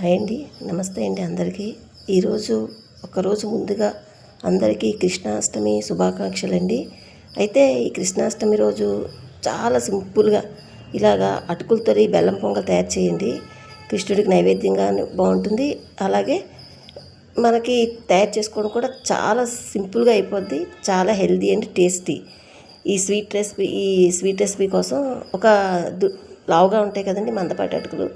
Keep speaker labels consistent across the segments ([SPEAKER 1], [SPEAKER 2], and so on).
[SPEAKER 1] Hi అండి. నమస్తే అండి అందరికీ. ఈరోజు ఒకరోజు ముందుగా అందరికీ కృష్ణాష్టమి శుభాకాంక్షలు అండి అయితే ఈ కృష్ణాష్టమి రోజు చాలా సింపుల్గా ఇలాగా అటుకులతో బెల్లం పొంగల్ తయారు చేయండి. కృష్ణుడికి నైవేద్యంగా బాగుంటుంది. అలాగే మనకి తయారు చేసుకోవడం కూడా చాలా సింపుల్గా అయిపోద్ది. చాలా హెల్దీ అండ్ టేస్టీ. ఈ స్వీట్ రెసిపీ ఈ స్వీట్ రెసిపీ కోసం ఒక దు లావుగా ఉంటాయి కదండి మందపాటి అటుకులు.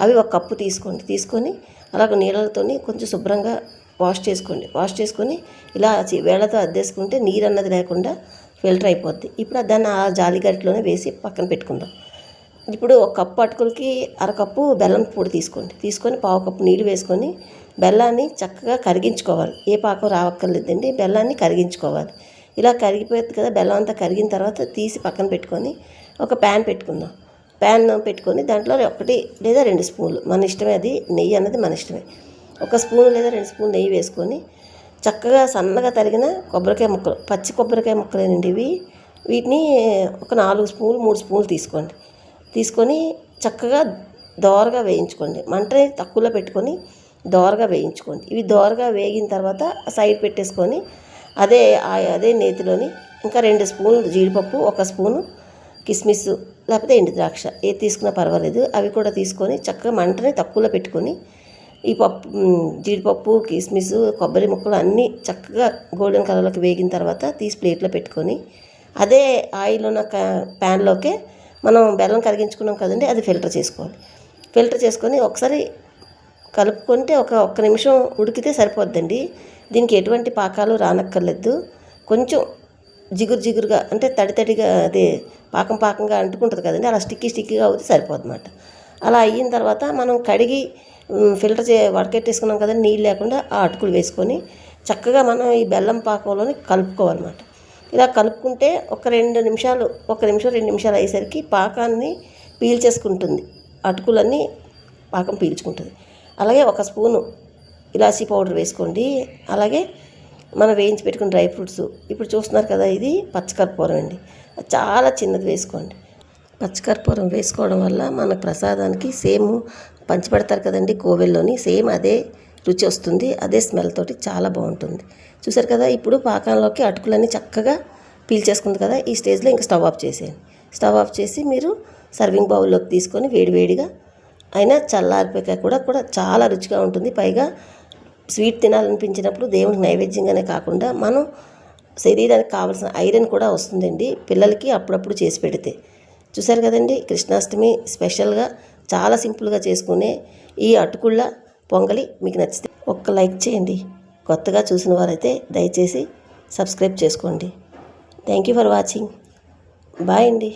[SPEAKER 1] అవి ఒక కప్పు తీసుకోండి. తీసుకొని అలాగ నీళ్ళతోని కొంచెం శుభ్రంగా వాష్ చేసుకోండి. వాష్ చేసుకొని ఇలా చి- వేళ్ళతో అద్దేసుకుంటే నీరు అన్నది లేకుండా ఫిల్టర్ అయిపోద్ది. ఇప్పుడు దాన్ని ఆ జాలి వేసి పక్కన పెట్టుకుందాం. ఇప్పుడు ఒక కప్పు అటుకులకి అరకప్పు బెల్లం పొడి తీసుకోండి. తీసుకొని పావు కప్పు నీళ్ళు వేసుకొని బెల్లాన్ని చక్కగా కరిగించుకోవాలి. ఏ పాకం రావక్కర్లేదండి. బెల్లాన్ని కరిగించుకోవాలి. ఇలా కరిగిపోతుంది కదా బెల్లం అంతా కరిగిన తర్వాత తీసి పక్కన పెట్టుకొని ఒక ప్యాన్ పెట్టుకుందాం. ప్యాన్ పెట్టుకొని దాంట్లో ఒకటి లేదా రెండు స్పూన్లు. మన ఇష్టమే అది. నెయ్యి అన్నది మన ఇష్టమే. ఒక స్పూన్ లేదా రెండు స్పూన్ నెయ్యి వేసుకొని చక్కగా సన్నగా తరిగిన కొబ్బరికాయ ముక్కలు పచ్చి కొబ్బరికాయ ముక్కలేనండి ఇవి. వీటిని ఒక నాలుగు స్పూన్లు మూడు స్పూన్లు తీసుకోండి. తీసుకొని చక్కగా దోరగా వేయించుకోండి. మంటని తక్కువలో పెట్టుకొని దోరగా వేయించుకోండి. ఇవి దోరగా వేగిన తర్వాత సైడ్ పెట్టేసుకొని అదే అదే నేతిలోని ఇంకా రెండు స్పూన్లు జీడిపప్పు ఒక స్పూను కిస్మిస్ లేకపోతే ఎండు ద్రాక్ష ఏది తీసుకున్నా పర్వాలేదు. అవి కూడా తీసుకొని చక్కగా మంటని తక్కువలో పెట్టుకొని ఈ పప్పు జీడిపప్పు కిస్మిస్ కొబ్బరి ముక్కలు అన్నీ చక్కగా గోల్డెన్ కలర్లోకి వేగిన తర్వాత తీసి ప్లేట్లో పెట్టుకొని అదే ఆయిల్ ఉన్న క- ప్యాన్లోకే మనం బెల్లం కరిగించుకున్నాం కదండి అది ఫిల్టర్ చేసుకోవాలి. ఫిల్టర్ చేసుకొని ఒకసారి కలుపుకుంటే ఒక ఒక్క నిమిషం ఉడికితే సరిపోద్దండి. దీనికి ఎటువంటి పాకాలు రానక్కర్లేదు. కొంచెం జిగురు జిగురుగా అంటే తడి తడిగా అదే పాకం పాకంగా అంటుకుంటుంది కదండి. అలా స్టిక్కీ స్టిక్కీగా అవుతే సరిపోతుందన్నమాట అలా అయిన తర్వాత మనం కడిగి ఫిల్టర్ చే వడకెట్టేసుకున్నాం కదండి నీళ్ళు లేకుండా ఆ అటుకులు వేసుకొని చక్కగా మనం ఈ బెల్లం పాకంలోని కలుపుకోవాలన్నమాట. ఇలా కలుపుకుంటే ఒక రెండు నిమిషాలు ఒక నిమిషం రెండు నిమిషాలు అయ్యేసరికి పాకాన్ని పీల్చేసుకుంటుంది. అటుకులన్నీ పాకం పీల్చుకుంటుంది. అలాగే ఒక స్పూను ఇలాచీ పౌడర్ వేసుకోండి. అలాగే మనం వేయించి పెట్టుకున్న డ్రై ఫ్రూట్స్. ఇప్పుడు చూస్తున్నారు కదా ఇది పచ్చకర్పూరం అండి. చాలా చిన్నది వేసుకోండి. పచ్చకర్పూరం వేసుకోవడం వల్ల మన ప్రసాదానికి సేమ్ పంచిపెడతారు కదండి కోవెల్లోని సేమ్ అదే రుచి వస్తుంది అదే స్మెల్ తోటి చాలా బాగుంటుంది. చూసారు కదా ఇప్పుడు పాకంలోకి అటుకులన్నీ చక్కగా పీల్చేసుకుంది కదా ఈ స్టేజ్లో ఇంకా స్టవ్ ఆఫ్ చేసేయండి. స్టవ్ ఆఫ్ చేసి మీరు సర్వింగ్ బౌల్లోకి తీసుకొని వేడివేడిగా అయినా చల్లారిపోయాక కూడా కూడా చాలా రుచిగా ఉంటుంది. పైగా స్వీట్ తినాలనిపించినప్పుడు దేవునికి నైవేద్యంగానే కాకుండా మనం శరీరానికి కావాల్సిన ఐరన్ కూడా వస్తుందండి. పిల్లలకి అప్పుడప్పుడు చేసి పెడితే. చూసారు కదండి కృష్ణాష్టమి స్పెషల్గా చాలా సింపుల్గా చేసుకునే ఈ అటుకుళ్ళ పొంగలి మీకు నచ్చితే ఒక్క లైక్ చేయండి. కొత్తగా చూసిన వారైతే దయచేసి సబ్స్క్రైబ్ చేసుకోండి. Thank you for watching. Bye అండి.